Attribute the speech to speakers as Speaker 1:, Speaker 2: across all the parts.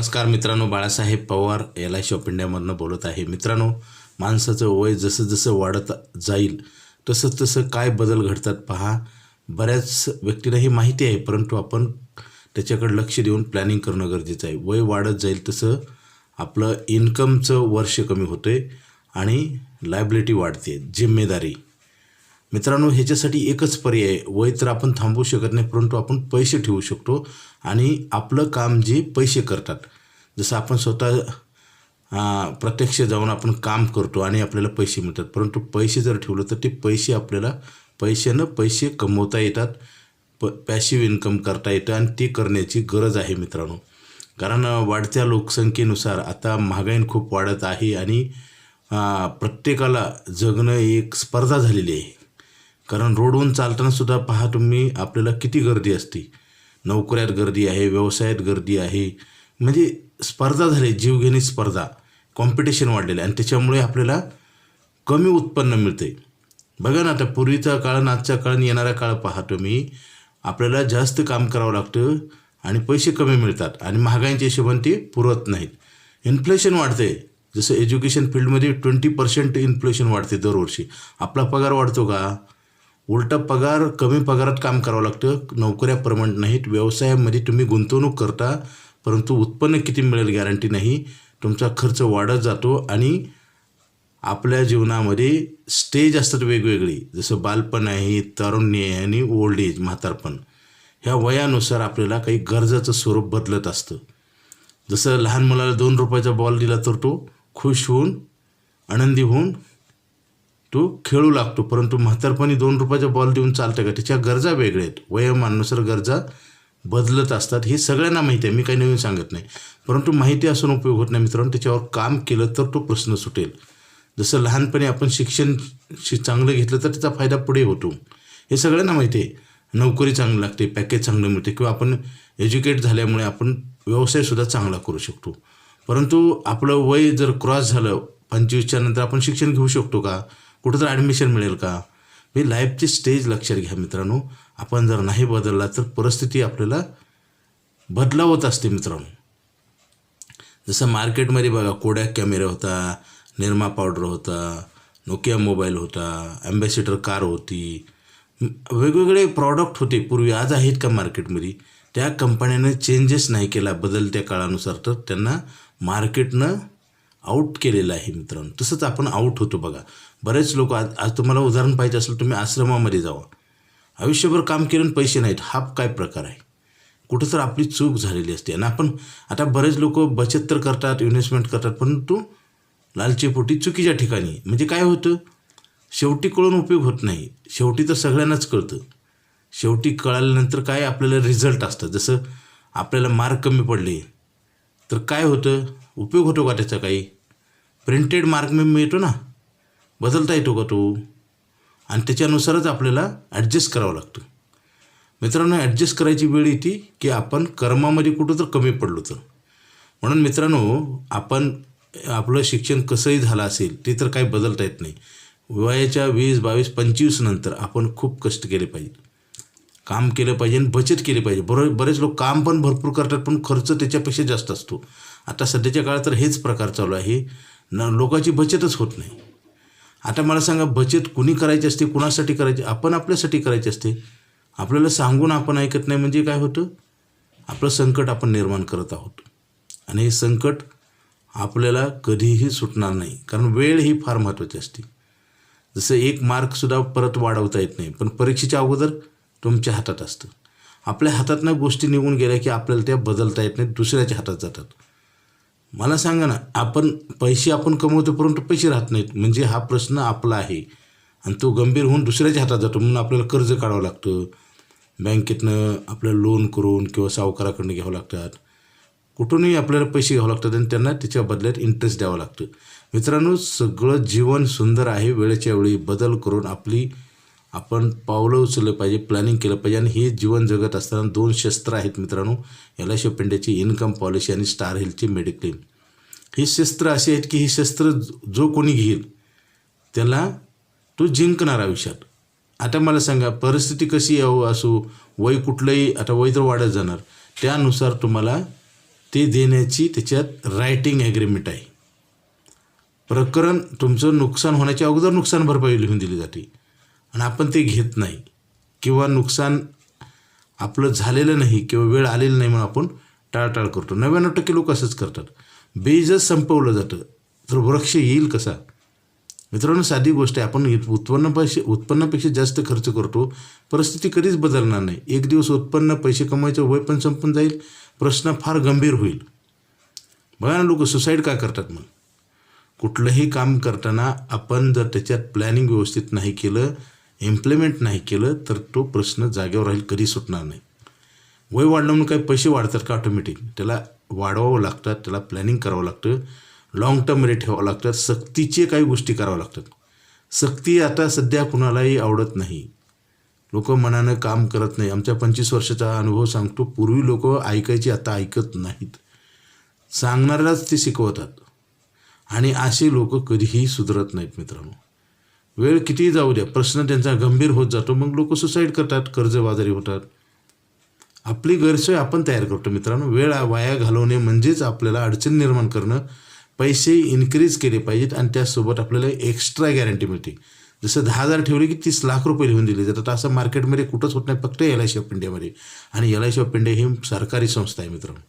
Speaker 1: नमस्कार मित्रांनो Balasaheb Pawar L I shop इंडियामधनं बोलत आहे. मित्रांनो माणसाचं वय जसं जसं वाढत जाईल तसं तसं काय बदल घडतात पहा. बऱ्याच व्यक्तीला ही माहिती आहे परंतु आपण त्याच्याकडे लक्ष देऊन प्लॅनिंग करणं गरजेचं आहे. वय वाढत जाईल तसं आपलं इन्कमचं वर्ष कमी होतं आहे आणि लायबिलिटी वाढते जिम्मेदारी. मित्रांनो ह्याच्यासाठी एकच पर्याय. आहे वय तर आपण थांबवू शकत नाही परंतु आपण पैसे ठेवू शकतो आणि आपलं काम जे पैसे करतात. जसं आपण स्वतः प्रत्यक्ष जाऊन आपण काम करतो आणि आपल्याला पैसे मिळतात. परंतु पैसे जर ठेवलं तर ते पैसे आपल्याला पैशानं पैसे कमवता येतात प पॅशिव इन्कम करता येतं आणि ते करण्याची गरज आहे मित्रांनो. कारण वाढत्या लोकसंख्येनुसार आता महागाई खूप वाढत आहे आणि प्रत्येकाला जगणं एक स्पर्धा झालेली आहे. कारण रोडवरून चालताना सुद्धा पहा तुम्ही आपल्याला किती गर्दी असते. नोकऱ्यात गर्दी आहे व्यवसायात गर्दी आहे. म्हणजे स्पर्धा झाली जीवघेणी स्पर्धा. कॉम्पिटिशन वाढलेलं आहे आणि त्याच्यामुळे आपल्याला कमी उत्पन्न मिळते. बघा ना आता पूर्वीचा काळ आजच्या काळात येणारा काळ पहा तुम्ही. आपल्याला जास्त काम करावं लागतं आणि पैसे कमी मिळतात आणि महागाईच्या हिशोबाने ते पुरवत नाहीत. इन्फ्लेशन वाढते. जसं एज्युकेशन फील्डमध्ये ट्वेंटी पर्सेंट इन्फ्लेशन वाढते दरवर्षी. आपला पगार वाढतो का? उलटा पगार कमी पगारात काम करावं लागतं. नोकऱ्या परमनंट नाहीत. व्यवसायामध्ये तुम्ही गुंतवणूक करता परंतु उत्पन्न किती मिळेल गॅरंटी नाही. तुमचा खर्च वाढत जातो आणि आपल्या जीवनामध्ये स्टेज असतात वेगवेगळी. जसं बालपण आहे तारुण्य आहे आणि ओल्ड एज म्हातारपण. ह्या वयानुसार आपल्याला काही गरजाचं स्वरूप बदलत असतं. जसं लहान मुलाला दोन रुपयाचा बॉल दिला तर तो खुश होऊन आनंदी होऊन तो खेळू लागतो परंतु म्हातारपणी दोन रुपयाचा बॉल देऊन चालतं का? त्याच्या गरजा वेगळ्या आहेत. वयोमानानुसार गरजा बदलत असतात हे सगळ्यांना माहिती आहे. मी काही नवीन सांगत नाही. परंतु माहिती असून उपयोग होत नाही मित्रांनो. त्याच्यावर काम केलं तर तो प्रश्न सुटेल. जसं लहानपणी आपण शिक्षण शि चांगलं घेतलं तर त्याचा फायदा पुढे होतो. हे सगळ्यांना माहिती आहे. नोकरी चांगली लागते पॅकेज चांगलं मिळते किंवा आपण एज्युकेट झाल्यामुळे आपण व्यवसायसुद्धा चांगला करू शकतो. परंतु आपलं वय जर क्रॉस झालं पंचवीसच्या नंतर आपण शिक्षण घेऊ शकतो का? कुठं तर ॲडमिशन मिळेल का? मी लाईफची स्टेज लक्षात घ्या मित्रांनो. आपण जर नाही बदलला तर परिस्थिती आपल्याला बदलावत असते मित्रांनो. जसं मार्केटमध्ये बघा कोड्या कॅमेरा होता निरमा पावडर होता नोकिया मोबाईल होता ॲम्बॅसिडर कार होती. वेगवेगळे प्रॉडक्ट होते. पूर्वी आज आहेत का मार्केटमध्ये त्या कंपन्यानं चेंजेस नाही केला बदलत्या काळानुसार तर त्यांना मार्केटनं आऊट केलेलं आहे मित्रांनो. तसंच आपण आऊट होतो बघा. बरेच लोक आज आज तुम्हाला उदाहरण पाहिजे असेल तुम्ही आश्रमामध्ये जावा. आयुष्यभर काम केलं पैसे नाहीत. हा काय प्रकार आहे? कुठं तर आपली चूक झालेली असते. आणि आपण आता बरेच लोक बचत तर करतात इन्व्हेस्टमेंट करतात परंतु लालचीपोटी चुकीच्या ठिकाणी. म्हणजे काय होतं? शेवटी कळून उपयोग होत नाही. शेवटी तर सगळ्यांनाच कळतं. शेवटी कळाल्यानंतर काय आपल्याला रिझल्ट असतं? जसं आपल्याला मार्क कमी पडले तर काय होतं? उपयोग होतो का त्याचा काही? प्रिंटेड मार्क मी मिळतो ना? बदलता येतो का तो? आणि त्याच्यानुसारच आपल्याला ॲडजस्ट करावं लागतं. मित्रांनो ॲडजस्ट करायची वेळ येते की आपण कर्मामध्ये कुठं तर कमी पडलो तर. म्हणून मित्रांनो आपण आपलं शिक्षण कसंही झालं असेल ते तर काही बदलता येत नाही. वयाच्या वीस बावीस पंचवीस नंतर आपण खूप कष्ट केले पाहिजे. काम केलं पाहिजे आणि बचत केली पाहिजे. बरो बरेच लोक काम पण भरपूर करतात पण खर्च त्याच्यापेक्षा जास्त असतो. आता सध्याच्या काळात तर हेच प्रकार चालू आहे. न लोकांची बचतच होत नाही. आता मला सांगा बचत कुणी करायची असते कुणासाठी करायची? आपण आपल्यासाठी करायची असते. आपल्याला सांगून आपण ऐकत नाही म्हणजे काय होतं? आपलं संकट आपण निर्माण करत आहोत. आणि हे संकट आपल्याला कधीही सुटणार नाही. कारण वेळ ही फार महत्त्वाची असते. जसं एक मार्कसुद्धा परत वाढवता येत नाही पण परीक्षेच्या अगोदर तुमच्या हातात असतं. आपल्या हातातनं गोष्टी निघून गेल्या की आपल्याला त्या बदलता येत नाहीत दुसऱ्याच्या हातात जातात. मला सांगा ना आपण पैसे आपण कमवतो परंतु पैसे राहत नाहीत. म्हणजे हा प्रश्न आपला आहे. आणि तो गंभीर होऊन दुसऱ्याच्या हातात जातो. म्हणून आपल्याला कर्ज काढावं लागतं. बँकेतनं आपल्याला लोन करून किंवा सावकाराकडनं घ्यावं लागतात. कुठूनही आपल्याला पैसे घ्यावं लागतात आणि त्यांना त्याच्या बदल्यात इंटरेस्ट द्यावं लागतं. मित्रांनो सगळं जीवन सुंदर आहे. वेळेच्या वेळी बदल करून आपली आपण पावलं उचललं पाहिजे प्लॅनिंग केलं पाहिजे. आणि हे जीवन जगत असताना दोन शस्त्र आहेत मित्रांनो. L I C income policy आणि स्टार हेल्थची मेडिक्लेम ही शस्त्र अशी आहेत की ही शस्त्र जो कोणी घेईल त्याला तो जिंकणार आयुष्यात आता मला सांगा परिस्थिती कशी यावं हो असो वय कुठलंही आता वय तर वाढत जाणार. त्यानुसार तुम्हाला ते देण्याची त्याच्यात रायटिंग ॲग्रीमेंट आहे. प्रकरण तुमचं नुकसान होण्याच्या अगोदर नुकसान भरपाई लिहून दिली जाते. आणि आपण ते घेत नाही. किंवा नुकसान आपलं झालेलं नाही किंवा वेळ आलेलं नाही म्हणून आपण टाळटाळ करतो. नव्याण्णव टक्के लोक असंच करतात. बीजच संपवलं जातं. तर वृक्ष येईल कसा? मित्रांनो साधी गोष्ट आहे आपण उत्पन्न पैसे उत्पन्नापेक्षा जास्त खर्च करतो. परिस्थिती कधीच बदलणार नाही. एक दिवस उत्पन्न पैसे कमवायचं वय पण संपून जाईल. प्रश्न फार गंभीर होईल. बघा ना लोक सुसाईड का करतात मग? कुठलंही काम करताना आपण जर त्याच्यात प्लॅनिंग व्यवस्थित नाही केलं इम्प्लिमेंट नाही केलं तर तो प्रश्न जागेवर राहील कधी सुटणार नाही. वय वाढलं म्हणून काही पैसे वाढतात का ऑटोमॅटिक त्याला वाढवावं लागतात त्याला प्लॅनिंग करावं लागतं लाँग टर्ममध्ये ठेवावं लागतात सक्तीचे काही गोष्टी कराव्या लागतात. सक्ती आता सध्या कुणालाही आवडत नाही. लोक मनानं काम करत नाही. आमच्या पंचवीस वर्षाचा अनुभव सांगतो पूर्वी लोक ऐकायची आता ऐकत नाहीत. सांगणाऱ्यालाच ते शिकवतात. आणि असे लोक कधीही सुधरत नाहीत मित्रांनो. वेळ कितीही जाऊ द्या प्रश्न त्यांचा गंभीर होत जातो मग लोक सुसाईड करतात कर्जबाजारी होतात. आपली गैरसोय आपण तयार करतो मित्रांनो. वेळ वाया घालवणे म्हणजेच आपल्याला अडचण निर्माण करणं पैसे इन्क्रीज केले पाहिजेत आणि त्यासोबत आपल्याला एक्स्ट्रा गॅरंटी मिळते. जसं दहा हजार ठेवले की तीस लाख रुपये लिहून दिले जातात. असं मार्केटमध्ये कुठंच होत नाही फक्त एल आय सी ऑफ इंडियामध्ये आणि L I C of India ही सरकारी संस्था आहे मित्रांनो.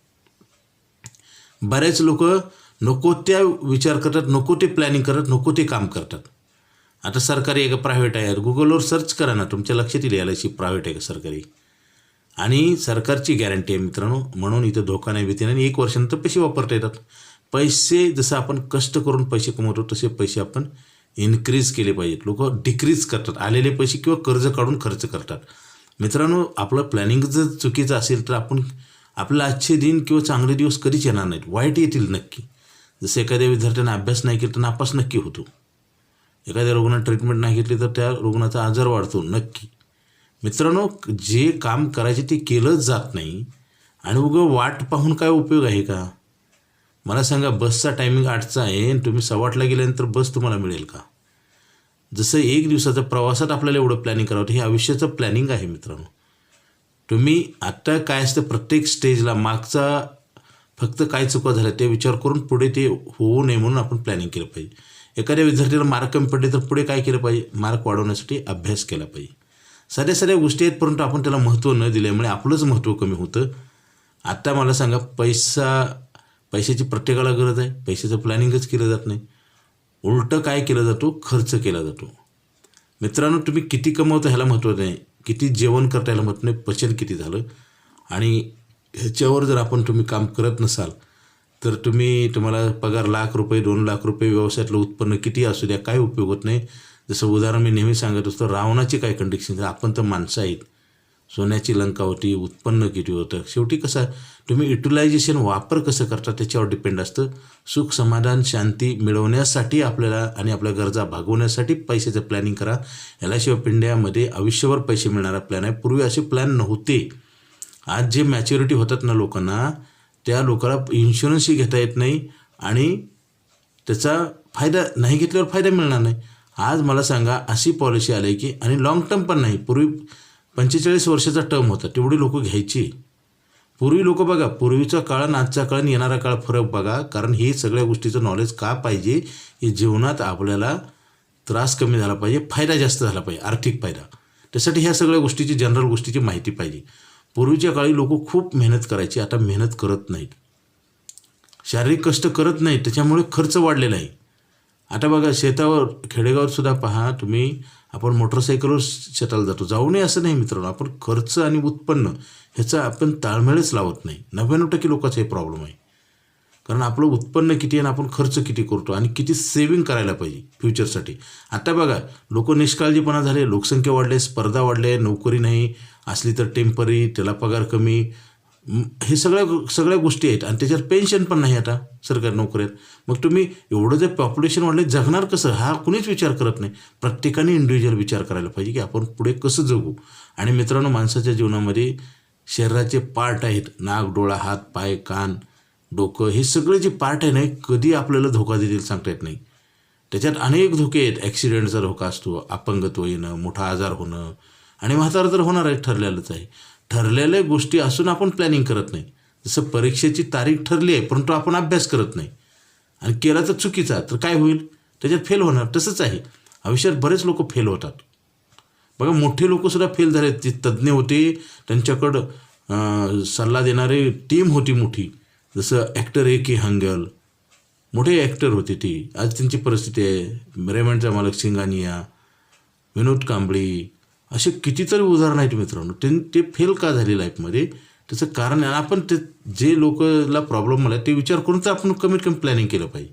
Speaker 1: बरेच लोक नको त्या विचार करतात नको ते प्लॅनिंग करत नको ते काम करतात. आता सरकारी आहे का? प्रायव्हेट आहे. गुगलवर सर्च करा ना. तुमच्या लक्षात येईल एल आय सी प्रायव्हेट आहे का सरकारी? आणि सरकारची गॅरंटी आहे मित्रांनो. म्हणून इथं धोका नाही भीती नाही आणि एक वर्षानंतर पैसे वापरता येतात. पैसे जसं आपण कष्ट करून पैसे कमवतो तसे पैसे आपण इन्क्रीज केले पाहिजेत. लोक डिक्रीज करतात. आलेले पैसे किंवा कर्ज काढून खर्च करतात. मित्रांनो आपलं प्लॅनिंग जर चुकीचं असेल तर आपण आपलं आजचे दिन किंवा चांगले दिवस कधीच येणार नाहीत. वाईट येतील नक्की. जसं एखाद्या विद्यार्थ्यानं अभ्यास नाही केला तर नापास नक्की होतो. एखाद्या रुग्णाला ट्रीटमेंट नाही घेतली तर त्या रुग्णाचा आजार वाढतो नक्की. मित्रांनो जे काम करायचे ते केलंच जात नाही. आणि उगं वाट पाहून काय उपयोग आहे का? मला सांगा बसचा टायमिंग आठचा आहे आणि तुम्ही सव्वा आठला गेल्यानंतर बस तुम्हाला मिळेल का? जसं एक दिवसाचा प्रवासात आपल्याला एवढं प्लॅनिंग करावं हे आयुष्याचं प्लॅनिंग आहे मित्रांनो. तुम्ही आत्ता काय असतं प्रत्येक स्टेजला मागचा फक्त काय चुका झाल्या ते विचार करून पुढे ते होऊ नये म्हणून आपण प्लॅनिंग केलं पाहिजे. एखाद्या विद्यार्थ्याला मार्क कमी पडले तर पुढे काय केलं पाहिजे? मार्क वाढवण्यासाठी अभ्यास केला पाहिजे. साध्या साध्या गोष्टी आहेत परंतु आपण त्याला महत्त्व न दिल्यामुळे आपलंच महत्त्व कमी होतं. आत्ता मला सांगा पैसा पैशाची प्रत्येकाला गरज आहे. पैशाचं प्लॅनिंगच केलं जात नाही. उलटं काय केलं जातो? खर्च केला जातो. मित्रांनो तुम्ही किती कमवता ह्याला महत्त्व नाही. किती जेवण करता ह्याला महत्त्व नाही. पचन किती झालं? आणि ह्याच्यावर जर आपण तुम्ही काम करत नसाल तर तुम्ही तुम्हाला पगार लाख रुपये दोन लाख रुपये व्यवसायातलं उत्पन्न किती असू द्या काय उपयोग होत नाही. जसं उदाहरण मी नेहमी सांगत असतो रावणाची काय कंडिशन आपण तर माणसं आहेत. सोन्याची लंका होती उत्पन्न किती होतं? शेवटी कसं तुम्ही युटिलायझेशन वापर कसं करता त्याच्यावर डिपेंड असतं. सुख समाधान शांती मिळवण्यासाठी आपल्याला आणि आपल्या गरजा भागवण्यासाठी पैशाचं प्लॅनिंग करा. यालाशिवाय पिंड्यामध्ये आयुष्यभर पैसे मिळणारा प्लॅन आहे. पूर्वी असे प्लॅन नव्हते. आज जे मॅच्युरिटी होतात ना लोकांना त्या लोकांना इन्शुरन्सही घेता येत नाही आणि त्याचा फायदा नाही घेतल्यावर फायदा मिळणार नाही. आज मला सांगा अशी पॉलिसी आली की आणि लाँग टर्म पण नाही पूर्वी पंचेचाळीस वर्षाचा टर्म होता तेवढी लोक घ्यायची. पूर्वी लोक बघा पूर्वीचा काळ आणि आजचा काळ आणि येणारा काळ फरक बघा कारण हे सगळ्या गोष्टीचं नॉलेज का पाहिजे की जीवनात आपल्याला त्रास कमी झाला पाहिजे फायदा जास्त झाला पाहिजे आर्थिक फायदा. त्यासाठी ह्या सगळ्या गोष्टीची जनरल गोष्टीची माहिती पाहिजे. पूर्वीच्या काळी लोक खूप मेहनत करायची आता मेहनत करत नाहीत. शारीरिक कष्ट करत नाहीत त्याच्यामुळे खर्च वाढलेला आहे. आता बघा शेतावर खेडेगावात सुद्धा पहा तुम्ही आपण मोटरसायकलवर शेताला जातो. जाऊ नये असं नाही मित्रांनो. आपण खर्च आणि उत्पन्न ह्याचा आपण ताळमेळच लावत नाही. नव्याण्णव टक्के लोकांचा हे प्रॉब्लेम आहे. कारण आपलं उत्पन्न किती आहे आणि आपण खर्च किती करतो आणि किती सेविंग करायला पाहिजे फ्युचरसाठी आता बघा लोक निष्काळजीपणा झाले लोकसंख्या वाढले स्पर्धा वाढले नोकरी नाही असली तर टेंपररी त्याला पगार कमी हे सगळ्या सगळ्या गोष्टी आहेत. आणि त्याच्यात पेन्शन पण नाही आता सरकारी नोकऱ्यात. मग तुम्ही एवढं जर पॉप्युलेशन वाढले जगणार कसं? हा कुणीच विचार करत नाही. प्रत्येकाने इंडिव्हिज्युअल विचार करायला पाहिजे की आपण पुढे कसं जगू? आणि मित्रांनो माणसाच्या जीवनामध्ये शरीराचे पार्ट आहेत. नाक डोळा हात पाय कान डोकं हे सगळे जे पार्ट आहे ना हे कधी आपल्याला धोका देतील सांगता येत नाही. त्याच्यात अनेक धोके आहेत. ॲक्सिडेंटचा धोका असतो अपंगत्व येणं मोठा आजार होणं. आणि म्हातारा तर होणार आहे ठरलेलंच आहे. ठरलेल्या गोष्टी असून आपण प्लॅनिंग करत नाही. जसं परीक्षेची तारीख ठरली आहे परंतु आपण अभ्यास करत नाही. आणि केला तर चुकीचा तर काय होईल? त्याच्यात फेल होणार तसंच आहे. आयुष्यात बरेच लोक फेल होतात. बघा मोठे लोकसुद्धा फेल झाले ते तज्ज्ञ होते त्यांच्याकडं सल्ला देणारे टीम होती मोठी. जसं ॲक्टर ए के हंगल. मोठे ॲक्टर होते ती. आज त्यांची परिस्थिती आहे. रेमंडचा मालक सिंगानिया विनोद कांबळी. असे कितीतरी उदाहरणं आहेत मित्रांनो. ते ते फेल का झाले लाईफमध्ये त्याचं कारण आहे आपण ते जे लोकला प्रॉब्लेम आला ते विचार करून तर आपण कमीत कमी प्लॅनिंग केलं पाहिजे.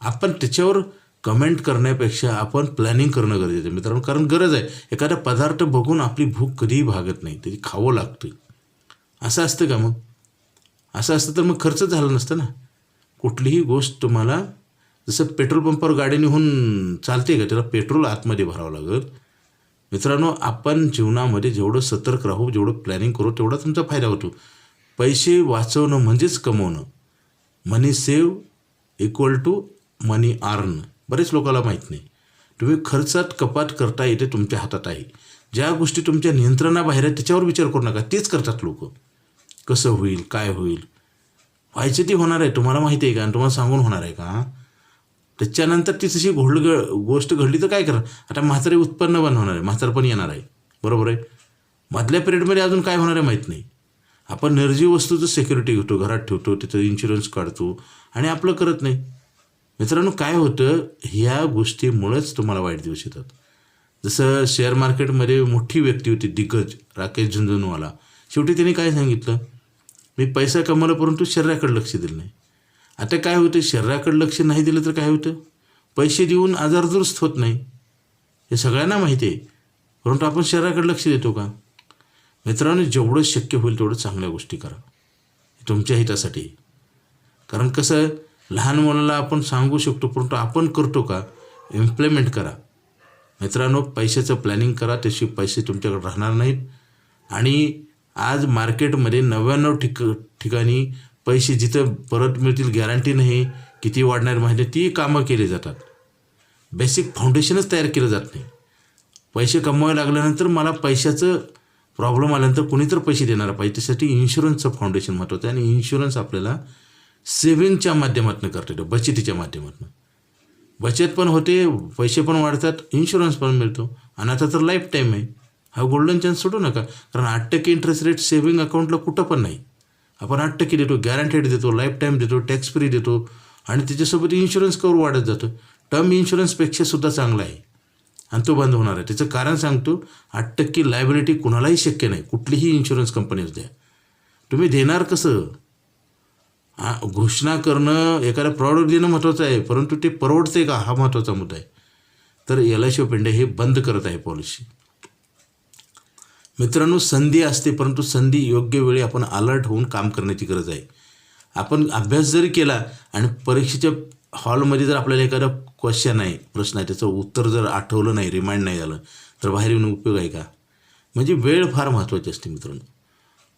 Speaker 1: आपण त्याच्यावर कमेंट करण्यापेक्षा आपण प्लॅनिंग करणं गरजेचं आहे मित्रांनो. कारण गरज आहे एखादा पदार्थ बघून आपली भूक कधीही भागत नाही त्याची खावं लागतं असं असतं का मग? असं असतं तर मग खर्च झाला नसतं ना? कुठलीही गोष्ट तुम्हाला जसं पेट्रोल पंपावर गाडी निघून चालते का त्याला पेट्रोल आतमध्ये भरावं लागत मित्रांनो आपण जीवनामध्ये जेवढं सतर्क राहू जेवढं प्लॅनिंग करू तेवढा तुमचा फायदा होतो. पैसे वाचवणं म्हणजेच कमवणं. Money save equal to money earn बरेच लोकांना माहीत नाही. तुम्ही खर्चात कपात करता येते तुमच्या हातात आहे. ज्या गोष्टी तुमच्या नियंत्रणाबाहेर आहेत त्याच्यावर विचार करू नका. तेच करतात लोक. कसं होईल काय होईल? व्हायचं ते होणार आहे. तुम्हाला माहिती आहे का? आणि तुम्हाला सांगून होणार आहे का? त्याच्यानंतर ती तशी घोड गोष्ट घडली तर काय करा? आता म्हातारे उत्पन्न पण होणार आहे म्हातार पण येणार आहे. बरोबर आहे? मधल्या पिरियडमध्ये अजून काय होणार आहे माहीत नाही. आपण निर्जीव वस्तूचं सिक्युरिटी घेतो घरात ठेवतो तिथं इन्शुरन्स काढतो आणि आपलं करत नाही. मित्रांनो काय होतं? ह्या गोष्टीमुळेच तुम्हाला वाईट दिवस येतात. जसं शेअर मार्केटमध्ये मोठी व्यक्ती होती दिग्गज राकेश झुंझुनवाला. शेवटी त्यांनी काय सांगितलं? मी पैसा कमवला परंतु शरीराकडे लक्ष दिलं नाही. आता काय होतं? शरीराकडे लक्ष नाही दिलं तर काय होतं? पैसे देऊन आजार दुरुस्त होत नाही. हे सगळ्यांना माहिती आहे. परंतु आपण शरीराकडे लक्ष देतो का? मित्रांनो जेवढं शक्य होईल तेवढं चांगल्या गोष्टी करा. तुमच्या हितासाठी कारण कसं आहे, लहान मुलाला आपण सांगू शकतो परंतु आपण करतो का? इम्प्लिमेंट करा. मित्रांनो पैशाचं प्लॅनिंग करा. त्याशी पैसे तुमच्याकडे राहणार नाहीत. आणि आज मार्केटमध्ये नव्याण्णव ठिक ठिकाणी पैसे जिथं परत मिळतील गॅरंटी नाही किती वाढणार माहिती ती कामं केली जातात. बेसिक फाउंडेशनच तयार केलं जात नाही. पैसे कमवायला लागल्यानंतर मला पैशाचं प्रॉब्लेम आल्यानंतर कोणीतर पैसे देणार पाहिजे त्यासाठी इन्शुरन्सचं फाउंडेशन महत्त्वाचं आहे. आणि इन्शुरन्स आपल्याला सेविंगच्या माध्यमातून करता येतो. बचतीच्या माध्यमातून. बचत पण होते पैसे पण वाढतात इन्शुरन्स पण मिळतो. आणि आता तर लाईफ टाईम आहे. हा गोल्डन चान्स सोडू नका. कारण आठ टक्के इंटरेस्ट रेट सेव्हिंग अकाउंटला कुठं पण नाही. आपण आठ टक्के देतो गॅरंटेड देतो लाईफ टाईम देतो टॅक्स फ्री देतो आणि त्याच्यासोबत इन्शुरन्स कवर वाढत जातं. टर्म इन्शुरन्सपेक्षा सुद्धा चांगला आहे. आणि तो बंद होणार आहे. त्याचं कारण सांगतो आठ टक्के लायबिलिटी कुणालाही शक्य नाही. कुठलीही इन्शुरन्स कंपनीज द्या. तुम्ही देणार कसं? आ, घोषणा करणं एखादा प्रॉडक्ट देणं महत्त्वाचं आहे परंतु ते परवडते का? हा महत्त्वाचा मुद्दा आहे. तर L I C of India हे बंद करत आहे पॉलिसी मित्रांनो संधी असते परंतु संधी योग्य वेळी आपण अलर्ट होऊन काम करण्याची गरज आहे. आपण अभ्यास जरी केला आणि परीक्षेच्या हॉलमध्ये जर आपल्याला एखादा क्वेश्चन आहे प्रश्न आहे त्याचं उत्तर जर आठवलं नाही रिमाइंड नाही झालं तर बाहेर येऊन उपयोग आहे का? म्हणजे वेळ फार महत्त्वाची असते मित्रांनो.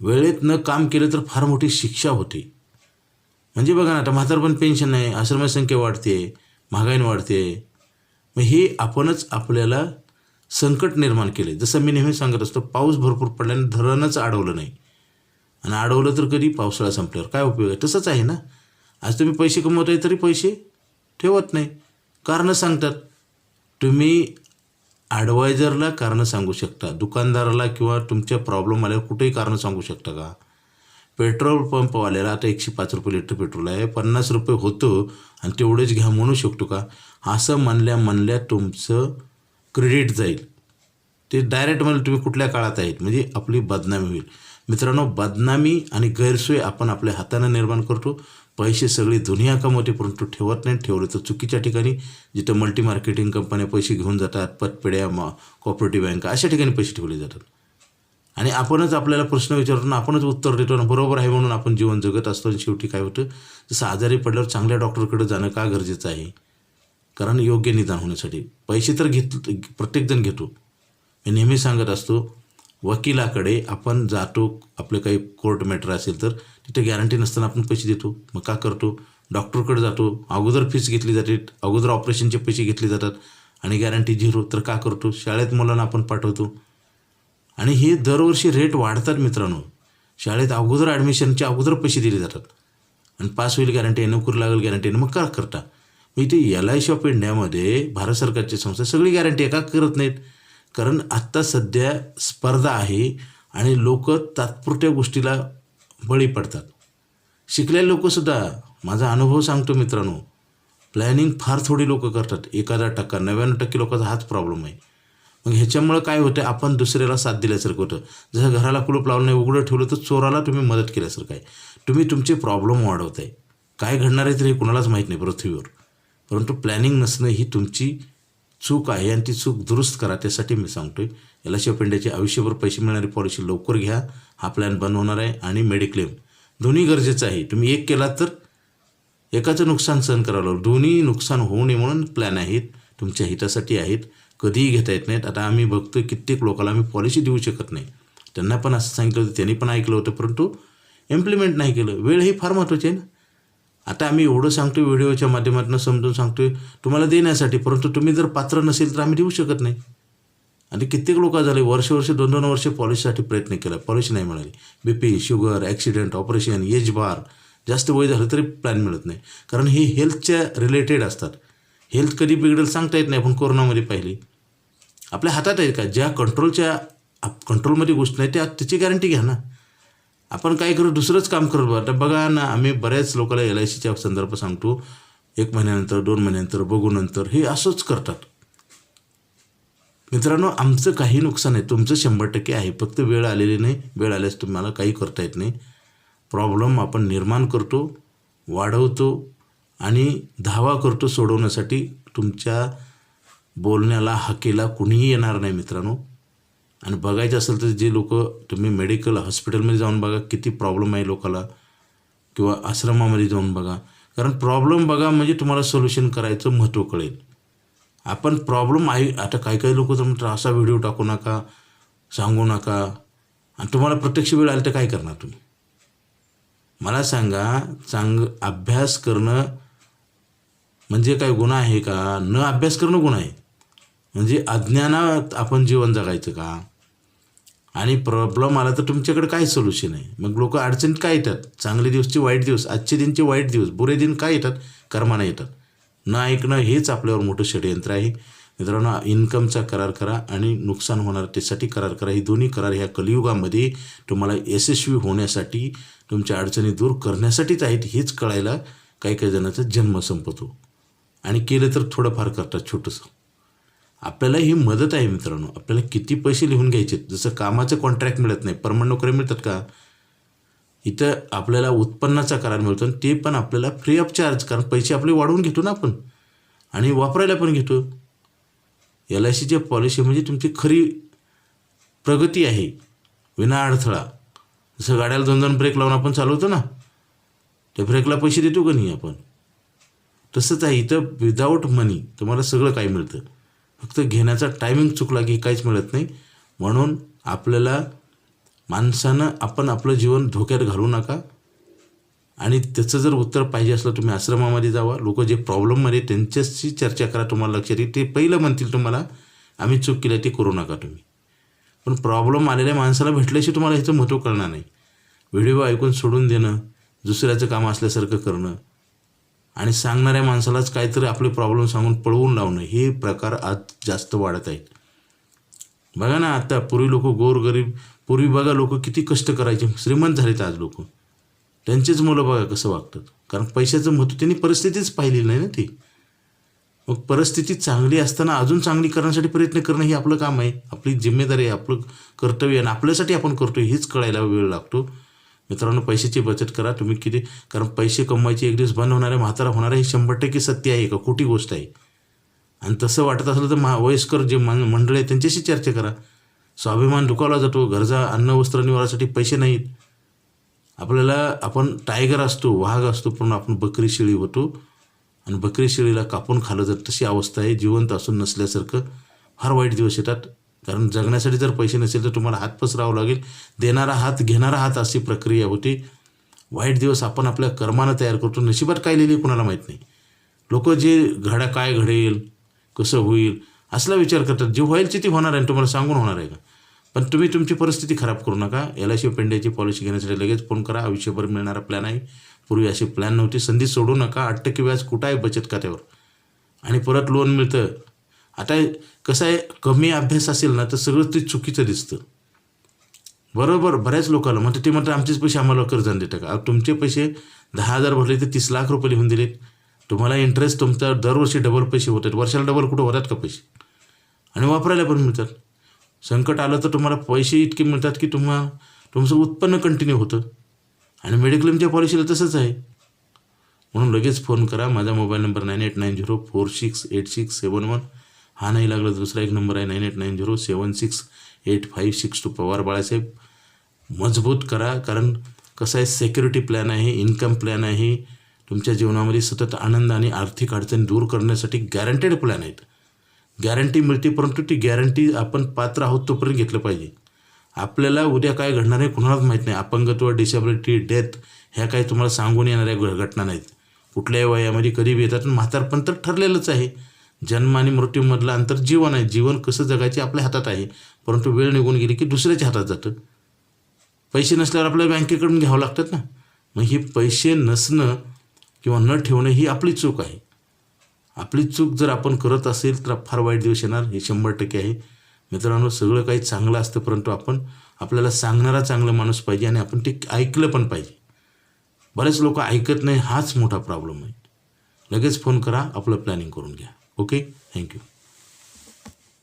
Speaker 1: वेळेत न काम केलं तर फार मोठी शिक्षा होते. म्हणजे बघा ना आता म्हातारपण पेन्शन आहे आश्रमसंख्या संख्या वाढते महागाईने वाढते. मग हे आपणच आपल्याला संकट निर्माण केले. जसं मी नेहमी सांगत असतो पाऊस भरपूर पडल्याने धरणच अडवलं नाही. आणि अडवलं तर कधी पावसाळा संपल्यावर? काय उपयोग आहे? तसंच आहे ना? आज तुम्ही पैसे कमवत आहे तरी पैसे ठेवत नाही. कारणं सांगतात. तुम्ही ॲडवायझरला कारणं सांगू शकता. दुकानदाराला किंवा तुमच्या प्रॉब्लेम आल्यावर कुठेही कारणं सांगू शकता का? पेट्रोल पंपवाल्याला आता एकशे पाच रुपये लिटर पेट्रोल आहे. पन्नास रुपये होतं आणि तेवढेच घ्या म्हणू शकतो का? असं म्हणल्या म्हणल्या तुमचं क्रेडिट जाईल. ते डायरेक्ट म्हणजे तुम्ही कुठल्या काळात आहेत? म्हणजे आपली बदनामी होईल. मित्रांनो बदनामी आणि गैरसोय आपण आपल्या हातानं निर्माण करतो. पैसे सगळी दुनिया कमवते परंतु ठेवत नाही. ठेवले तर चुकीच्या ठिकाणी जिथं मल्टी मार्केटिंग कंपन्या पैसे घेऊन जातात पतपेड्या म कॉपरेटिव्ह बँका अशा ठिकाणी पैसे ठेवले जातात. आणि आपणच आपल्याला प्रश्न विचारतो ना आपणच उत्तर देतो ना बरोबर आहे म्हणून आपण जीवन जगत असतो आणि शेवटी काय होतं? जसं आजारी पडल्यावर चांगल्या डॉक्टरकडे जाणं का गरजेचं आहे? कारण योग्य निदान होण्यासाठी. पैसे तर घेत प्रत्येकजण घेतो. मी नेहमी सांगत असतो वकिलाकडे आपण जातो आपलं काही कोर्ट मॅटर असेल तर तिथे गॅरंटी नसताना आपण पैसे देतो. मग का करतो? डॉक्टरकडे जातो. अगोदर फीस घेतली जाते अगोदर ऑपरेशनचे पैसे घेतले जातात. आणि गॅरंटी झिरो तर का करतो? शाळेत मुलांना आपण पाठवतो. आणि हे दरवर्षी रेट वाढतात मित्रांनो. शाळेत अगोदर ॲडमिशनचे अगोदर पैसे दिले जातात. आणि पास होईल गॅरंटी आहे नोकरी लागेल गॅरंटी आहे मग का करता? मग इथे एल आय सी ऑफ इंडियामध्ये भारत सरकारची संस्था सगळी गॅरंटी एका करत नाहीत. कारण आत्ता सध्या स्पर्धा आहे आणि लोक तात्पुरत्या गोष्टीला बळी पडतात. शिकलेले लोकसुद्धा माझा अनुभव सांगतो मित्रांनो प्लॅनिंग फार थोडी लोक करतात. एखादा टक्का नव्याण्णव टक्के लोकांचा हाच प्रॉब्लेम आहे. मग ह्याच्यामुळं काय होतं? आपण दुसऱ्याला साथ दिल्यासारखं होतं. जसं घराला कुलूप लावलं नाही उघडं ठेवलं तर चोराला तुम्ही मदत केल्यासारखं आहे. तुम्ही तुमचे प्रॉब्लेम वाढवताय. काय घडणार आहे तर हे कुणालाच माहीत नाही पृथ्वीवर. परंतु प्लॅनिंग नसणं ही तुमची चूक आहे आणि ती चूक दुरुस्त करा त्यासाठी मी सांगतोय. एल आय सी ऑफ इंडियाची आयुष्यभर पैसे मिळणारी पॉलिसी लवकर घ्या. हा प्लॅन बंद होणार आहे आणि मेडिक्लेम दोन्ही गरजेचं आहे. तुम्ही एक केलात तर एकाचं नुकसान सहन करावं लागलं. दोन्ही नुकसान होऊ नये म्हणून प्लॅन आहेत. तुमच्या हितासाठी आहेत. कधीही घेता येत नाहीत. आता आम्ही बघतोय कित्येक लोकांना आम्ही पॉलिसी देऊ शकत नाही. त्यांना पण असं सांगितलं होतं त्यांनी पण ऐकलं होतं परंतु इम्प्लिमेंट नाही केलं. वेळ ही फार महत्त्वाची आहे ना. आता आम्ही एवढं सांगतो व्हिडिओच्या माध्यमातून समजून सांगतोय तुम्हाला देण्यासाठी परंतु तुम्ही जर पात्र नसेल तर आम्ही देऊ शकत नाही. आणि कित्येक लोक झाले वर्ष वर्ष दोन दोन वर्ष पॉलिसीसाठी प्रयत्न केला पॉलिसी नाही मिळाली B P sugar accident operation age bar जास्त वय झालं तरी प्लॅन मिळत नाही. कारण हे हेल्थच्या रिलेटेड असतात. हेल्थ कधी बिघडेल सांगता येत नाही आपण कोरोनामध्ये पाहिली. आपल्या हातात आहे का? ज्या कंट्रोलच्या कंट्रोलमध्ये गोष्ट नाही त्या त्याची गॅरंटी घ्या ना. आपण काय करू दुसरंच काम करू आता बघा ना आम्ही बऱ्याच लोकांना एल आय सीच्या संदर्भ सांगतो. एक महिन्यानंतर दोन महिन्यानंतर बघू नंतर. हे असंच करतात. मित्रांनो आमचं काही नुकसान आहे. तुमचं शंभर टक्के आहे. फक्त वेळ आलेली नाही. वेळ आल्यास तुम्हाला काही करता येत नाही. प्रॉब्लेम आपण निर्माण करतो वाढवतो आणि धावा करतो सोडवण्यासाठी तुमच्या बोलण्याला हाकेला कुणीही येणार नाही मित्रांनो. आणि बघायचं असेल तर जे लोक तुम्ही मेडिकल हॉस्पिटलमध्ये जाऊन बघा किती प्रॉब्लेम आहे लोकाला किंवा आश्रमामध्ये जाऊन बघा. कारण प्रॉब्लेम बघा म्हणजे तुम्हाला सोल्युशन करायचं महत्त्व कळेल. आपण प्रॉब्लेम आहे आता काही काही लोक तर म्हणतात असा व्हिडिओ टाकू नका सांगू नका. आणि तुम्हाला प्रत्यक्ष वेळ आली तर काय करणार तुम्ही? मला सांगा चांग अभ्यास करणं म्हणजे काय गुन्हा आहे का? न अभ्यास करणं गुन्हा आहे. म्हणजे अज्ञानात आपण जीवन जगायचं का? आणि प्रॉब्लेम आला तर तुमच्याकडे काय सोल्युशन आहे? मग लोक अडचणीत काय येतात? चांगले दिवसचे वाईट दिवस आजचे दिनचे वाईट दिवस बुरे दिन काय येतात? कर्माने येतात. न ऐकणं हेच आपल्यावर मोठं षडयंत्र आहे. मित्रांनो इन्कमचा करार करा आणि नुकसान होणार त्यासाठी करार करा. ही दोन्ही करार ह्या कलियुगामध्ये तुम्हाला यशस्वी होण्यासाठी तुमच्या अडचणी दूर करण्यासाठीच आहेत. हेच कळायला काही काही जणांचा जन्म संपतो. आणि केलं तर थोडंफार करतात छोटंसं. आपल्याला ही मदत आहे मित्रांनो. आपल्याला किती पैसे लिहून घ्यायचे? जसं कामाचं कॉन्ट्रॅक्ट मिळत नाही परमनंट नोकऱ्या मिळतात का? इथं आपल्याला उत्पन्नाचा करार मिळतो आणि ते पण आपल्याला फ्री ऑफ चार्ज कारण पैसे आपले वाढवून घेतो ना आपण. आणि वापरायला पण घेतो. एल आय सीच्या पॉलिसी म्हणजे तुमची खरी प्रगती आहे. विना अडथळा. जसं गाड्याला दोन दोन ब्रेक लावून आपण चालवतो ना त्या ब्रेकला पैसे देतो का नाही आपण? तसंच आहे. इथं विदाऊट मनी तुम्हाला सगळं काही मिळतं. फक्त घेण्याचा टायमिंग चुकला की काहीच मिळत नाही. म्हणून आपल्याला माणसानं आपण आपलं जीवन धोक्यात घालू नका. आणि त्याचं जर उत्तर पाहिजे असलं तुम्ही आश्रमामध्ये जावा. लोक जे प्रॉब्लेममध्ये त्यांच्याशी चर्चा करा तुम्हाला लक्षात येईल ते पहिलं म्हणतील तुम्हाला आम्ही चूक केली ते करू नका तुम्ही. पण प्रॉब्लेम आलेल्या माणसाला भेटल्याशी तुम्हाला ह्याचं महत्त्व कळणार नाही. व्हिडिओ ऐकून सोडून देणं दुसऱ्याचं काम असल्यासारखं करणं आणि सांगणाऱ्या माणसालाच काहीतरी आपले प्रॉब्लेम सांगून पळवून लावणं हे प्रकार आज जास्त वाढत आहेत. बघा ना आता पूर्वी लोक गोरगरीब पूर्वी बघा लोक किती कष्ट करायचे श्रीमंत झालेत आज लोक. त्यांचेच मुलं बघा कसं वागतात. कारण पैशाचं महत्त्व त्यांनी परिस्थितीच पाहिली नाही ना ती. मग परिस्थिती चांगली असताना अजून चांगली करण्यासाठी प्रयत्न करणं हे आपलं काम आहे. आपली जिम्मेदारी आहे आपलं कर्तव्य आहे आणि आपल्यासाठी आपण करतो हेच कळायला वेळ लागतो. मित्रांनो पैशाची बचत करा. तुम्ही किती कारण पैसे कमवायचे एक दिवस बंद होणारे म्हातारा होणारे हे शंभर टक्के सत्य आहे का खोटी गोष्ट आहे. आणि तसं वाटत असलं तर मा वयस्कर जे मान मंडळ आहे त्यांच्याशी चर्चा करा. स्वाभिमान दुखावला जातो गरजा अन्न वस्त्र निवारासाठी पैसे नाहीत. आपल्याला आपण टायगर असतो वाघ असतो पण आपण बकरी शेळी होतो. आणि बकरी शेळीला कापून खालं जात तशी अवस्था आहे जिवंत असून नसल्यासारखं. फार वाईट दिवस येतात. कारण जगण्यासाठी जर पैसे नसेल तर तुम्हाला हात पसरावं लागेल. देणारा हात घेणारा हात अशी प्रक्रिया होती. वाईट दिवस आपण आपल्या कर्मानं तयार करतो. नशिबात काय लिहिली कुणाला माहीत नाही. लोक जे घडा काय घडेल कसं होईल असला विचार करतात. जे व्हायलचे ते होणार आहे आणि तुम्हाला सांगून होणार आहे का? पण तुम्ही तुमची परिस्थिती खराब करू नका. एल आय सी पेंड्याची पॉलिसी घेण्यासाठी लगेच फोन करा. आयुष्यभर मिळणारा प्लॅन आहे. पूर्वी अशी प्लॅन नव्हती. संधी सोडू नका. आठ टक्के व्याज कुठं आहे बचत खात्यावर? आणि परत लोन मिळतं. आता कसं आहे कमी अभ्यास असेल ना तर सगळं ते चुकीचं दिसतं. बरोबर बऱ्याच लोकांना म्हणतात ते म्हणतात आमचेच पैसे आम्हाला कर्जाने देता. का तुमचे पैसे दहा हजार भरले तर तीस लाख रुपये लिहून दिलेत. तुम्हाला इंटरेस्ट तुमचा दरवर्षी डबल पैसे होतात वर्षाला डबल कुठं होतात का पैसे? आणि वापरायला पण मिळतात. संकट आलं तर तुम्हाला पैसे इतके मिळतात की तुम्हा तुमचं उत्पन्न कंटिन्यू होतं. आणि मेडिक्लेमच्या पॉलिसीला तसंच आहे. म्हणून लगेच फोन करा. माझा mobile number nine eight nine zero four six eight six seven one हा नाही लागला दुसरा एक नंबर आहे nine eight nine zero seven six eight five six two Pawar Balasaheb मजबूत करा कारण कसं आहे सेक्युरिटी प्लॅन आहे इन्कम प्लॅन आहे. तुमच्या जीवनामध्ये सतत आनंद आणि आर्थिक अडचणी दूर करण्यासाठी गॅरंटेड प्लॅन आहेत. गॅरंटी मिळते परंतु ती गॅरंटी आपण पात्र आहोत तोपर्यंत घेतलं पाहिजे. आपल्याला उद्या काय घडणार आहे कुणालाच माहीत नाही. अपंगत्व डिसेबिलिटी डेथ ह्या काही तुम्हाला सांगून येणाऱ्या घ- घटना नाहीत. कुठल्याही वयामध्ये कधी येतात म्हातारपण तर ठरलेलंच आहे. जन्म आणि मृत्यूमधलं अंतर जीवन आहे. जीवन कसं जगायचे आपल्या हातात आहे. परंतु वेळ निघून गेली की दुसऱ्याच्या हातात जातं. पैसे नसल्यावर आपल्याला बँकेकडून घ्यावं लागतात ना. मग हे पैसे नसणं किंवा न ठेवणं ही आपली चूक आहे. आपली चूक जर आपण करत असेल तर फार वाईट दिवस येणार. हे शंभर टक्के आहे. मित्रांनो सगळं काही चांगलं असतं परंतु आपण आपल्याला सांगणारा चांगला माणूस पाहिजे आणि आपण ते ऐकलं पण पाहिजे. बरेच लोक ऐकत नाही. हाच मोठा प्रॉब्लेम आहे. लगेच फोन करा. आपलं प्लॅनिंग करून घ्या. okay? Thank you.